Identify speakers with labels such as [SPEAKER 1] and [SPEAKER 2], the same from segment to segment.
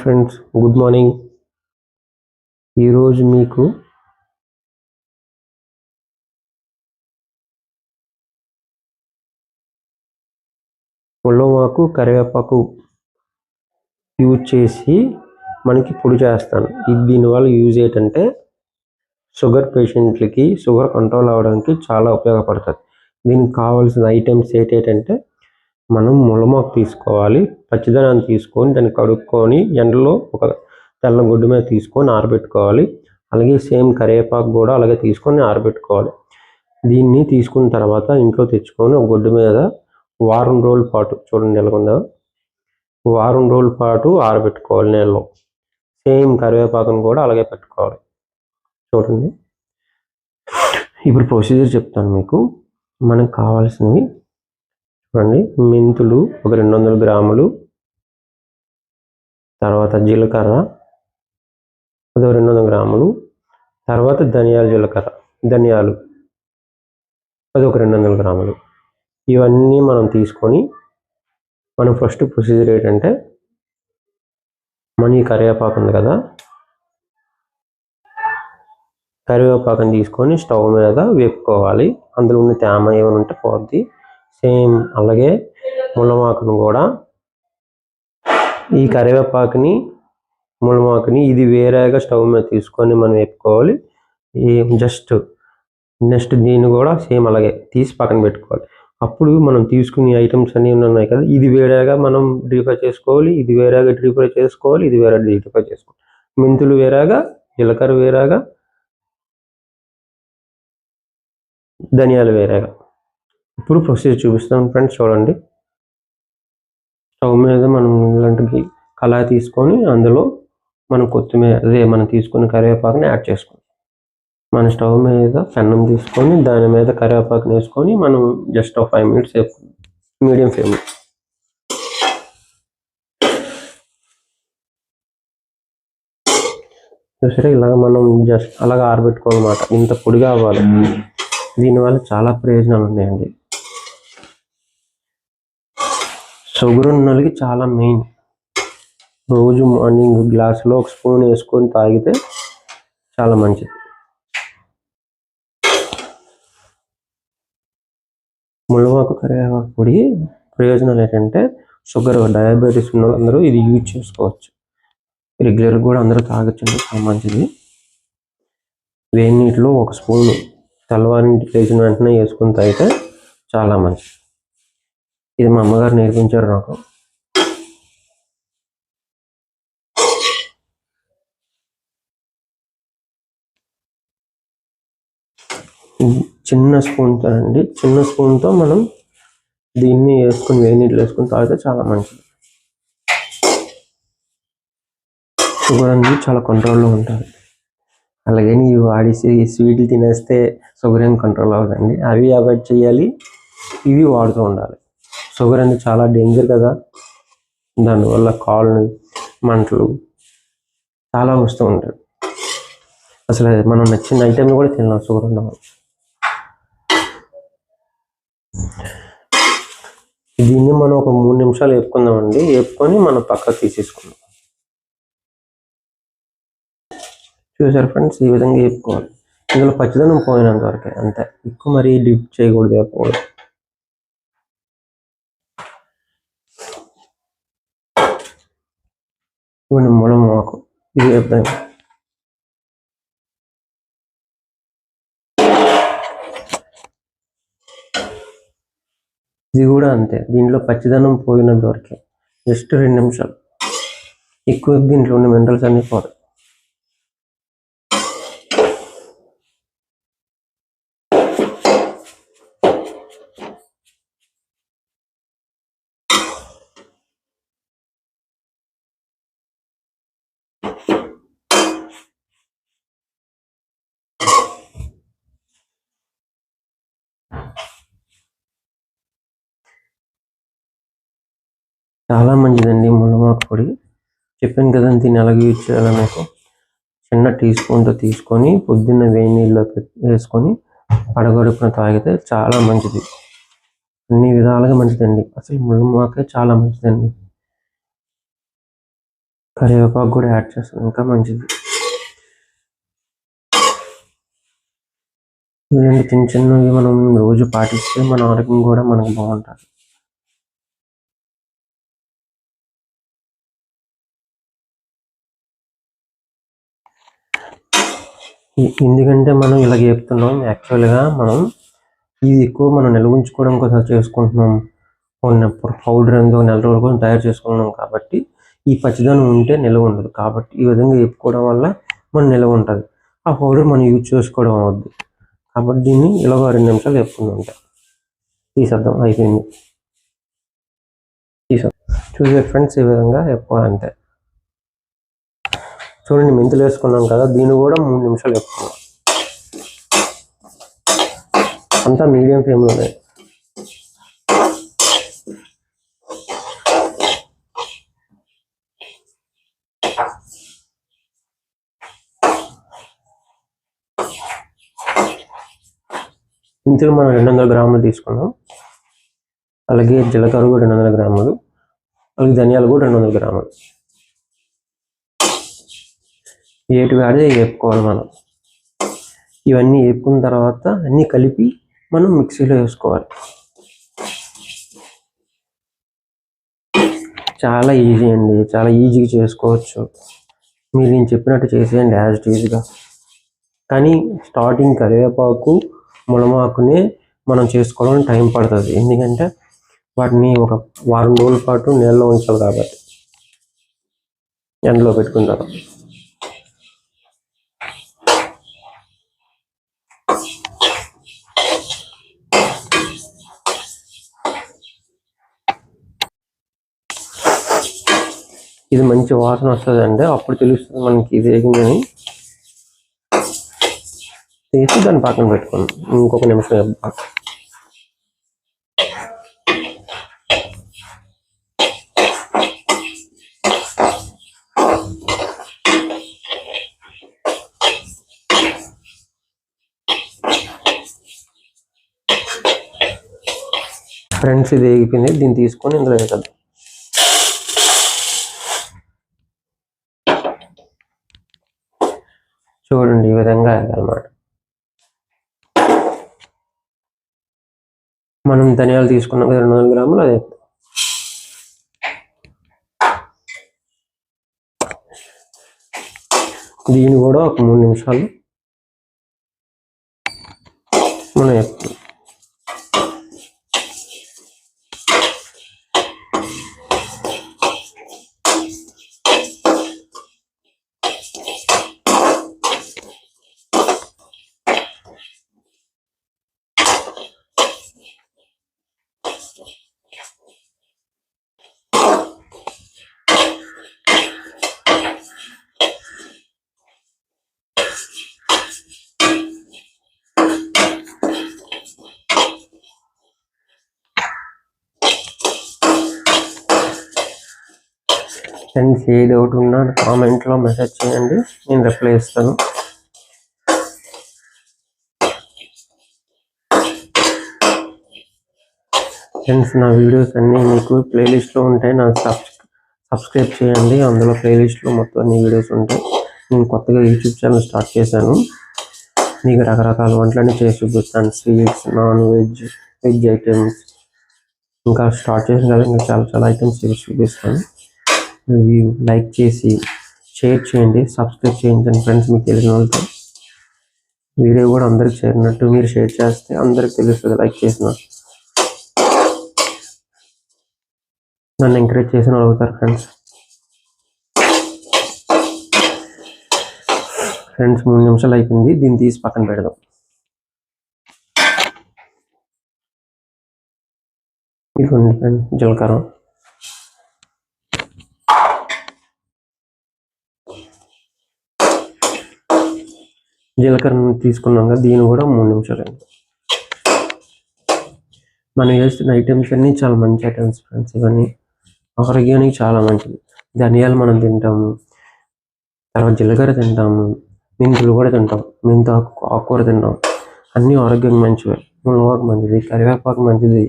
[SPEAKER 1] Friends good morning ఈరోజు మీకు ముల్లమాకు కరివేపాకు యూజ్ చేసి మనకి పొడి చేస్తాను. ఇది దీనివల్ల యూజ్ ఏంటంటే షుగర్ పేషెంట్లకి షుగర్ కంట్రోల్ అవ్వడానికి చాలా ఉపయోగపడుతుంది. దీనికి కావాల్సిన ఐటమ్స్ ఏంటంటే మనం ముల్లమాకు తీసుకోవాలి. పచ్చిదనాన్ని తీసుకొని దాన్ని కడుక్కొని ఎండలో ఒక తెల్ల గుడ్డు మీద తీసుకొని ఆరబెట్టుకోవాలి. అలాగే సేమ్ కరివేపాకు కూడా అలాగే తీసుకొని ఆరబెట్టుకోవాలి. దీన్ని తీసుకున్న తర్వాత ఇంట్లో తెచ్చుకొని ఒక గుడ్డు మీద వారం రోజుల పాటు చూడండి ఎలాగుందో వారం రోజుల పాటు ఆరబెట్టుకోవాలి నీళ్ళలో. సేమ్ కరివేపాకును కూడా అలాగే పెట్టుకోవాలి. చూడండి. ఇప్పుడు ప్రొసీజర్ చెప్తాను మీకు. మనకు కావాల్సినవి చూడండి మెంతులు ఒక రెండు వందల గ్రాములు. తర్వాత జీలకర్ర అది రెండు వందల గ్రాములు. తర్వాత ధనియాలు జీలకర్ర ధనియాలు అది ఒక రెండు వందల గ్రాములు. ఇవన్నీ మనం తీసుకొని మనం ఫస్ట్ ప్రొసీజర్ ఏంటంటే మన ఈ కరివేపాకు ఉంది కదా. కరివేపాకుని తీసుకొని స్టవ్ మీద వేపుకోవాలి. అందులో ఉన్న తేమ ఏమైనా ఉంటే పోద్ది. సేమ్ అలాగే ముళ్ళమాకును కూడా. ఈ కరివేపాకుని ముళ్ళమాకుని ఇది వేరేగా స్టవ్ మీద తీసుకొని మనం వేపుకోవాలి. ఈ జస్ట్ నెక్స్ట్ దీన్ని కూడా సేమ్ అలాగే తీసి పక్కన పెట్టుకోవాలి. అప్పుడు మనం తీసుకునే ఐటమ్స్ అన్నీ ఉన్నాయి కదా ఇది వేరేగా మనం డీప్ ఫ్రై చేసుకోవాలి ఇది వేరేగా డీప్ చేసుకోవాలి ఇది వేరే డీప్ చేసుకోవాలి. మెంతులు వేరేగా జీలకర్ర వేరేగా ధనియాలు వేరేగా. ఇప్పుడు ప్రొసీజర్ చూపిస్తాం ఫ్రెండ్స్ చూడండి. స్టవ్ మీద మనం ఇలాంటి కళాయి తీసుకొని అందులో మనం కొత్తిమీర అదే మనం తీసుకున్న కరివేపాకుని యాడ్ చేసుకోవాలి. మన స్టవ్ మీద పెన్నం తీసుకొని దాని మీద కరివేపాకుని వేసుకొని మనం జస్ట్ ఒక ఫైవ్ మినిట్స్ మీడియం ఫ్లేమ్ చూసారా ఇలాగ మనం జస్ట్ అలాగ ఆరబెట్టుకోవాలన్నమాట. ఇంత పొడిగా అవ్వాలి. దీనివల్ల చాలా ప్రయోజనాలు ఉన్నాయండి. షుగర్ ఉన్న వాళ్ళకి చాలా మెయిన్ రోజు మార్నింగ్ గ్లాసులో ఒక స్పూన్ వేసుకొని తాగితే చాలా మంచిది. ములవాకు కరివేపాకు పొడి ప్రయోజనాలు ఏంటంటే షుగర్ డయాబెటీస్ ఉన్న వాళ్ళందరూ ఇది యూజ్ చేసుకోవచ్చు. రెగ్యులర్గా కూడా అందరూ తాగచ్చు చాలా మంచిది. వేడి నీటిలో ఒక స్పూన్ తెల్లవారింటి లేచిన వెంటనే వేసుకుని తాగితే చాలా మంచిది. ఇది మా అమ్మగారు నేర్పించారు నాకు. చిన్న స్పూన్తో అండి. చిన్న స్పూన్తో మనం దీన్ని వేసుకుని వేడి నీళ్ళు వేసుకుని తాగితే చాలా మంచిది. షుగర్ అనేది చాలా కంట్రోల్లో ఉంటుంది. అలాగే ఇవి వాడేసి స్వీట్లు తినేస్తే షుగర్ ఏం కంట్రోల్ అవ్వదండి. అవి అవాయిడ్ చేయాలి. ఇవి వాడుతూ ఉండాలి. షుగర్ అనేది చాలా డేంజర్ కదా. దానివల్ల కాళ్ళు మంటలు చాలా వస్తూ ఉంటాయి. అసలు మనం నచ్చిన ఐటెం కూడా తిన్నాం షుగర్ ఉన్నవాళ్ళు దీన్ని మనం ఒక మూడు నిమిషాలు వేపుకుందామండి వేపుకొని మనం పక్కకు తీసేసుకుందాం. చూసారు ఫ్రెండ్స్? ఈ విధంగా వేపుకోవాలి ఇందులో పచ్చదనం పోయినంత వరకే అంతే. ఎక్కువ మరీ డిప్ చేయకూడదు వేపకూడదు ఇవన్నీ మూలం మాకు. ఇది చెప్తాం ఇది కూడా అంతే. దీంట్లో పచ్చిదనం పోయినంత వరకే. జస్ట్ రెండు నిమిషాలు. ఎక్కువ దీంట్లో ఉన్న మినరల్స్ అన్నీ పోతాయి చాలా మంచిదండి ముల్లమాకు పొడి చెప్పాను కదా దీన్ని ఎలాగ యూజ్ చేయాలో మీకు చిన్న టీ స్పూన్తో తీసుకొని పొద్దున్న వేడి నీళ్ళలో వేసుకొని అడగడుపున తాగితే చాలా మంచిది. అన్ని విధాలుగా మంచిదండి. అసలు ముళ్ళమాకే చాలా మంచిదండి. కరివేపాకు కూడా యాడ్ చేస్తాం ఇంకా మంచిది. ఇలాంటి చిన్న చిన్నవి మనం రోజు పాటిస్తే మన ఆరోగ్యం కూడా మనకు బాగుంటుంది. ఎందుకంటే మనం ఇలా చెప్తున్నాం యాక్చువల్గా మనం ఇది ఎక్కువ మనం నిల్వ ఉంచుకోవడం కోసం చేసుకుంటున్నాం. పౌడర్ ఎంతో నెల రోజుల కోసం తయారు చేసుకున్నాం కాబట్టి ఈ పచ్చిదనం ఉంటే నిల్వ ఉండదు. కాబట్టి ఈ విధంగా చెప్పుకోవడం వల్ల మన నిల్వ ఉంటుంది. ఆ పౌడర్ మనం యూజ్ చేసుకోవడం అవద్దు కాబట్టి దీన్ని ఇలాగ రెండు నిమిషాలు చెప్పుకుందాం తీసేద్దాం అయిపోయింది. తీసేద్దాం. చూసే ఫ్రెండ్స్ ఈ విధంగా చెప్పుకోవాలంతే చూడండి మెంతులు వేసుకున్నాం కదా దీన్ని కూడా మూడు నిమిషాలు వేసుకున్నాం అంతా మీడియం ఫ్లేమ్లోనే మెంతులు మనం రెండు వందల గ్రాములు తీసుకున్నాం. అలాగే జీలకర్ర కూడా రెండు వందల గ్రాములు. అలాగే ధనియాలు కూడా రెండు వందల గ్రాములు. ఏటి వాడితే వేపుకోవాలి మనం. ఇవన్నీ వేపుకున్న తర్వాత అన్నీ కలిపి మనం మిక్సీలో వేసుకోవాలి. చాలా ఈజీ అండి. చాలా ఈజీగా చేసుకోవచ్చు. మీరు నేను చెప్పినట్టు చేసేయండి యాజ్ ఈజీగా. కానీ స్టార్టింగ్ కరివేపాకు ములమాకునే మనం చేసుకోవడం టైం పడుతుంది. ఎందుకంటే వాటిని ఒక వారం రోజుల పాటు నీళ్ళలో ఉంచాలి కాబట్టి. ఎండలో పెట్టుకున్న ఇది మంచి వాసన వస్తుంది అప్పుడు తెలుస్తుంది మనకి ఇది వేగిందని తీసి దాన్ని పక్కన పెట్టుకోండి. ఇంకొక నిమిషం ఫ్రెండ్స్ ఇది ఎగిపోయింది దీన్ని తీసుకొని ఇందులో వేసేద్దాం చూడండి ఈ విధంగా వేయాలన్నమాట మనం ధనియాలు తీసుకున్నాం కదా రెండు వందల గ్రాములు అదే. దీన్ని కూడా ఒక మూడు నిమిషాలు మనం క్వశ్చన్స్ ఫ్రెండ్స్ ఏ డౌట్ ఉన్నా కామెంట్లో మెసేజ్ చేయండి నేను రిప్లై ఇస్తాను. ఫ్రెండ్స్ నా వీడియోస్ అన్నీ మీకు ప్లేలిస్ట్లో ఉంటాయి నా సబ్ సబ్స్క్రైబ్ చేయండి. అందులో ప్లేలిస్ట్లో మొత్తం అన్ని వీడియోస్ ఉంటాయి. నేను కొత్తగా యూట్యూబ్ ఛానల్ స్టార్ట్ చేశాను. మీకు రకరకాల వంటలన్నీ చేసి చూపిస్తాను. Sweets non veg veg items ఇంకా స్టార్ట్ చేసిన కదా ఇంకా చాలా చాలా ఐటమ్స్ చేసి చూపిస్తాను. రివ్యూ లైక్ చేసి షేర్ చేయండి సబ్స్క్రైబ్ చేయించండి ఫ్రెండ్స్ మీకు తెలిసిన వాళ్ళతో వీడియో కూడా అందరికి చేరినట్టు మీరు షేర్ చేస్తే అందరికి తెలుస్తుంది లైక్ చేసిన నన్ను ఎంకరేజ్ చేసిన వాళ్ళు అవుతారు ఫ్రెండ్స్ ఫ్రెండ్స్ మూడు నిమిషాలు అయిపోయింది. దీన్ని తీసి పక్కన పెడదాం. ఇదిగోండి ఫ్రెండ్స్ జీలకర్ర. జీలకర్ర తీసుకున్నాం కదా దీన్ని కూడా మూడు నిమిషాలు మనం వేస్తున్న ఐటమ్స్ అన్నీ చాలా మంచి ఐటమ్స్ ఫ్రెండ్స్ ఇవన్నీ ఆరోగ్యానికి చాలా మంచిది. ధనియాలు మనం తింటాము తర్వాత జీలకర్ర తింటాము మెంతులు కూడా తింటాం మెంతు ఆకు ఆకుకూర తింటాం. అన్నీ ఆరోగ్యానికి మంచివే. మునగాకు మంచిది కరివేపాకు మంచిది.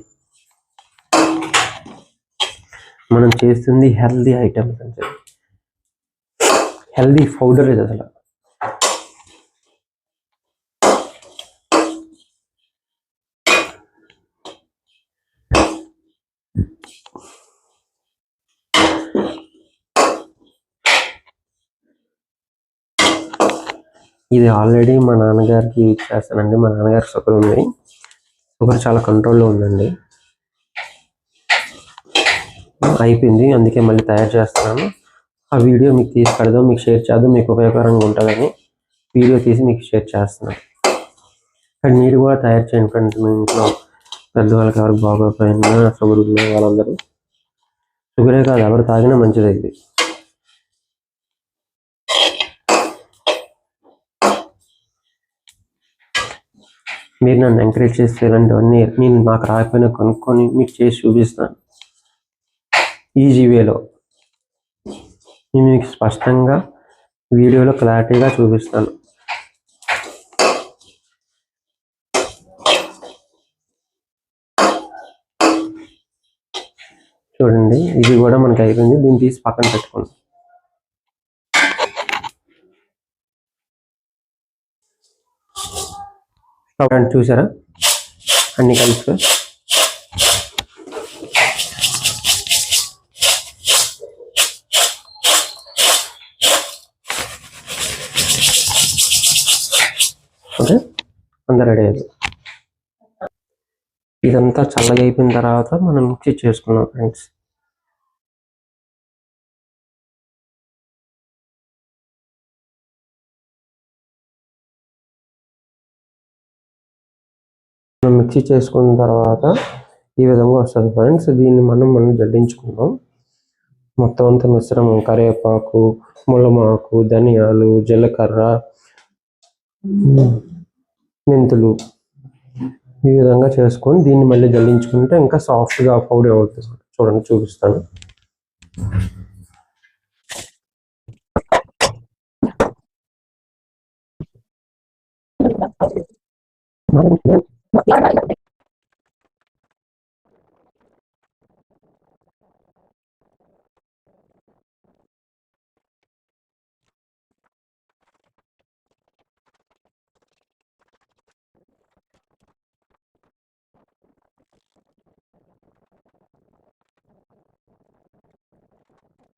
[SPEAKER 1] మనం చేస్తుంది హెల్దీ ఐటమ్స్ అంటే హెల్దీ పౌడర్ ఇది అసలు. ఇది ఆల్రెడీ మా నాన్నగారికి ఇచ్చేస్తానండి చేస్తానండి. మా నాన్నగారికి షుగర్ ఉంది. షుగర్ చాలా కంట్రోల్లో ఉందండి. అయిపోయింది. అందుకే మళ్ళీ తయారు చేస్తున్నాను. ఆ వీడియో మీకు తీసి పెడదాం. మీకు షేర్ చేద్దాం. మీకు ఉపయోగకరంగా ఉంటుందని వీడియో తీసి మీకు షేర్ చేస్తున్నాను. కానీ మీరు కూడా తయారు చేయండి ఫ్రెండ్స్ మీ ఇంట్లో పెద్దవాళ్ళకి ఎవరు బాగోకపోయినా షుగర్ ఉన్న వాళ్ళందరూ. షుగరే కాదు ఎవరు తాగినా మంచిది ఇది. మీరు నన్ను ఎంకరేజ్ చేస్తే ఇలాంటివన్నీ నేను నాకు రాకపోయినా కొనుక్కొని మీకు చేసి చూపిస్తాను. ఈజీ వేలో నేను మీకు స్పష్టంగా వీడియోలో క్లారిటీగా చూపిస్తాను. చూడండి ఇది కూడా మనకి అయిపోయింది. దీన్ని తీసి పక్కన పెట్టుకోండి. చూడండి చూసారా? అన్ని కలిపి. ఓకే అంతా రెడీ అయింది ఇదంతా చల్లగా అయిపోయిన తర్వాత మనం మిక్సీ చేసుకున్నాం ఫ్రెండ్స్ మనం మిక్సీ చేసుకున్న తర్వాత ఈ విధంగా వస్తుంది ఫ్రెండ్స్ దీన్ని మనం మనం జల్లించుకుందాం. మొత్తం అంతా మిశ్రమం కరివేపాకు ములమాకు ధనియాలు జీలకర్ర మెంతులు ఈ విధంగా చేసుకొని దీన్ని మళ్ళీ జల్లించుకుంటే ఇంకా సాఫ్ట్గా పౌడర్ అవుతుంది. చూడండి చూపిస్తాను.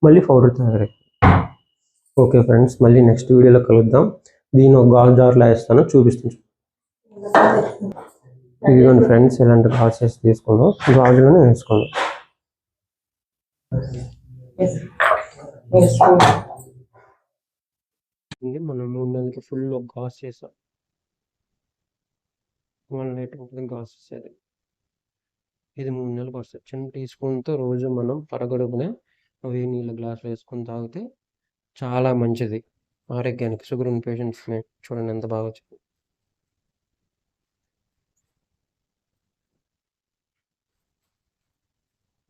[SPEAKER 1] మళ్ళీ పౌడర్ తయారై ఓకే ఫ్రెండ్స్ మళ్ళీ నెక్స్ట్ వీడియోలో కలుద్దాం. దీని ఒక గాజు జార్లో వేస్తాను చూపిస్తాను. ఇదిగోండి ఫ్రెండ్స్ ఇలాంటి గాజెస్ తీసుకుందాం. గాజులను వేసుకుందాం ఇది మనం మూడు నెలలకి ఫుల్ ఒక గాజు చేసాం. వన్ నైట్ ఉంటుంది గాస్ చేసేది. ఇది మూడు నెలలకు వస్తుంది చిన్న టీ స్పూన్తో రోజు మనం పరగడుపునే వేడి నీళ్ళ గ్లాస్ వేసుకొని తాగితే చాలా మంచిది. ఆరోగ్యానికి షుగర్ ఉన్న పేషెంట్స్ని చూడండి ఎంత బాగా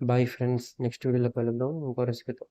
[SPEAKER 1] బాయ్ ఫ్రెండ్స్ నెక్స్ట్ వీడియోలో కలుద్దాం ఇంకో రెసిపీతో